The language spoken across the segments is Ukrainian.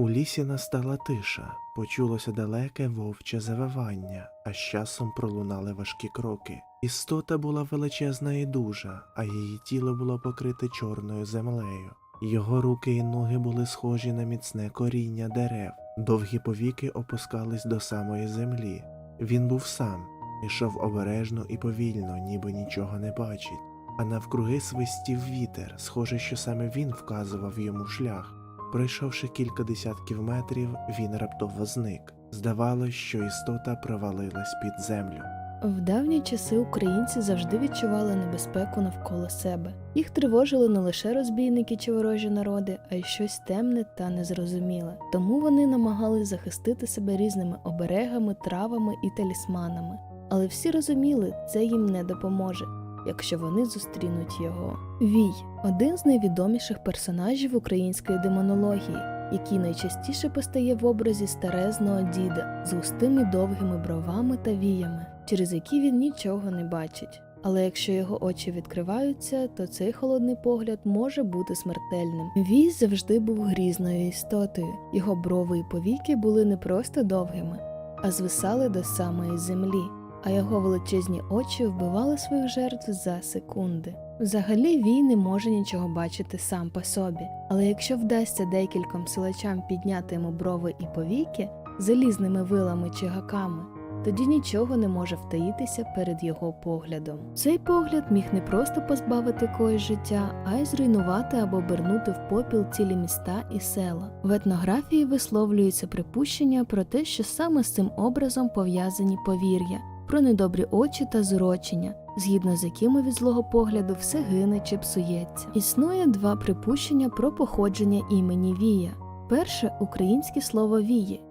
У лісі настала тиша, почулося далеке вовче завивання, а з часом пролунали важкі кроки. Істота була величезна і дужа, а її тіло було покрите чорною землею. Його руки і ноги були схожі на міцне коріння дерев, довгі повіки опускались до самої землі. Він був сам, ішов обережно і повільно, ніби нічого не бачить, а навкруги свистів вітер, схоже, що саме він вказував йому шлях. Пройшовши кілька десятків метрів, він раптово зник. Здавалось, що істота провалилась під землю. В давні часи українці завжди відчували небезпеку навколо себе. Їх тривожили не лише розбійники чи ворожі народи, а й щось темне та незрозуміле. Тому вони намагались захистити себе різними оберегами, травами і талісманами. Але всі розуміли, це їм не допоможе, якщо вони зустрінуть його. Вій один з найвідоміших персонажів української демонології, який найчастіше постає в образі старезного діда з густими довгими бровами та віями, через які він нічого не бачить. Але якщо його очі відкриваються, то цей холодний погляд може бути смертельним. Вій завжди був грізною істотою. Його брови і повіки були не просто довгими, а звисали до самої землі, а його величезні очі вбивали своїх жертв за секунди. Взагалі Вій не може нічого бачити сам по собі, але якщо вдасться декільком силачам підняти йому брови і повіки залізними вилами чи гаками, тоді нічого не може втаїтися перед його поглядом. Цей погляд міг не просто позбавити когось життя, а й зруйнувати або обернути в попіл цілі міста і села. В етнографії висловлюється припущення про те, що саме з цим образом пов'язані повір'я, про недобрі очі та зурочення, згідно з якими від злого погляду все гине чи псується. Існує два припущення про походження імені Вія. Перше українське слово вії,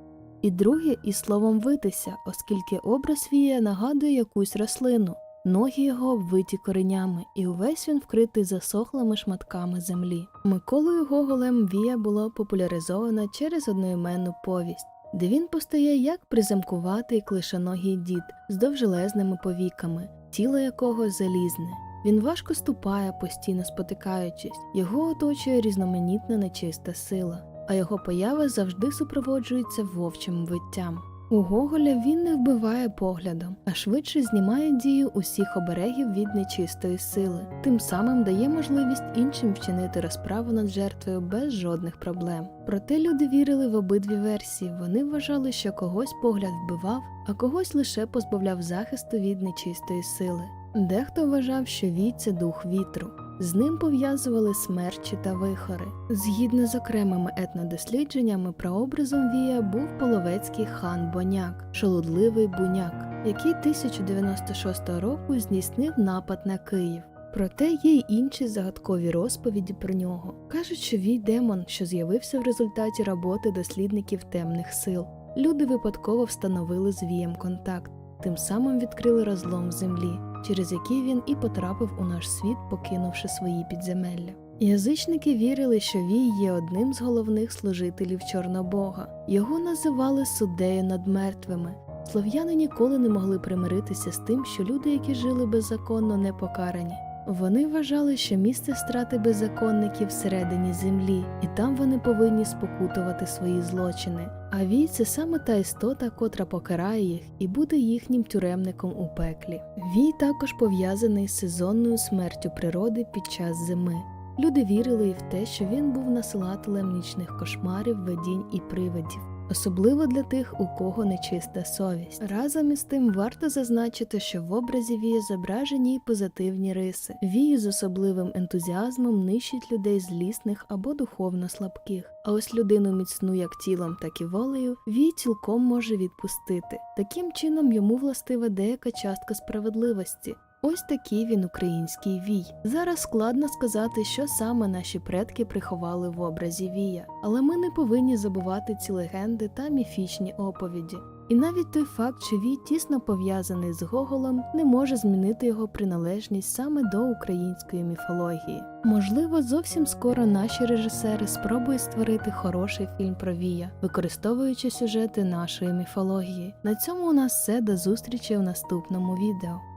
і друге із словом витися, оскільки образ вія нагадує якусь рослину. Ноги його обвиті коренями, і увесь він вкритий засохлими шматками землі. Миколою Гоголем Вія було популяризовано через одноіменну повість, де він постає як приземкуватий клишаногий дід з довжелезними повіками, тіло якого залізне. Він важко ступає, постійно спотикаючись, його оточує різноманітна нечиста сила, а його поява завжди супроводжується вовчим виттям. У Гоголя він не вбиває поглядом, а швидше знімає дію усіх оберегів від нечистої сили, тим самим дає можливість іншим вчинити розправу над жертвою без жодних проблем. Проте люди вірили в обидві версії. Вони вважали, що когось погляд вбивав, а когось лише позбавляв захисту від нечистої сили. Дехто вважав, що вій це дух вітру. З ним пов'язували смерчі та вихори. Згідно з окремими етнодослідженнями, прообразом Вія був половецький хан Боняк, шолудливий буняк, який 1096 року здійснив напад на Київ. Проте є й інші загадкові розповіді про нього. Кажуть, що Вій демон, що з'явився в результаті роботи дослідників темних сил. Люди випадково встановили з Вієм контакт, тим самим відкрили розлом землі, через який він і потрапив у наш світ, покинувши свої підземелля. Язичники вірили, що Вій є одним з головних служителів Чорнобога. Його називали суддею над мертвими. Слов'яни ніколи не могли примиритися з тим, що люди, які жили беззаконно, не покарані. Вони вважали, що місце страти беззаконників всередині землі, і там вони повинні спокутувати свої злочини. А вій це саме та істота, котра покарає їх і буде їхнім тюремником у пеклі. Вій також пов'язаний з сезонною смертю природи під час зими. Люди вірили і в те, що він був насилателем нічних кошмарів, видінь і привидів. Особливо для тих, у кого нечиста совість. Разом із тим варто зазначити, що в образі Вії зображені й позитивні риси. Вії з особливим ентузіазмом нищить людей злісних або духовно слабких. А ось людину міцну як тілом, так і волею, Вій цілком може відпустити. Таким чином йому властива деяка частка справедливості. Ось такий він український вій. Зараз складно сказати, що саме наші предки приховали в образі вія, але ми не повинні забувати ці легенди та міфічні оповіді. І навіть той факт, що вій тісно пов'язаний з Гоголем, не може змінити його приналежність саме до української міфології. Можливо, зовсім скоро наші режисери спробують створити хороший фільм про Вія, використовуючи сюжети нашої міфології. На цьому у нас все до зустрічі в наступному відео.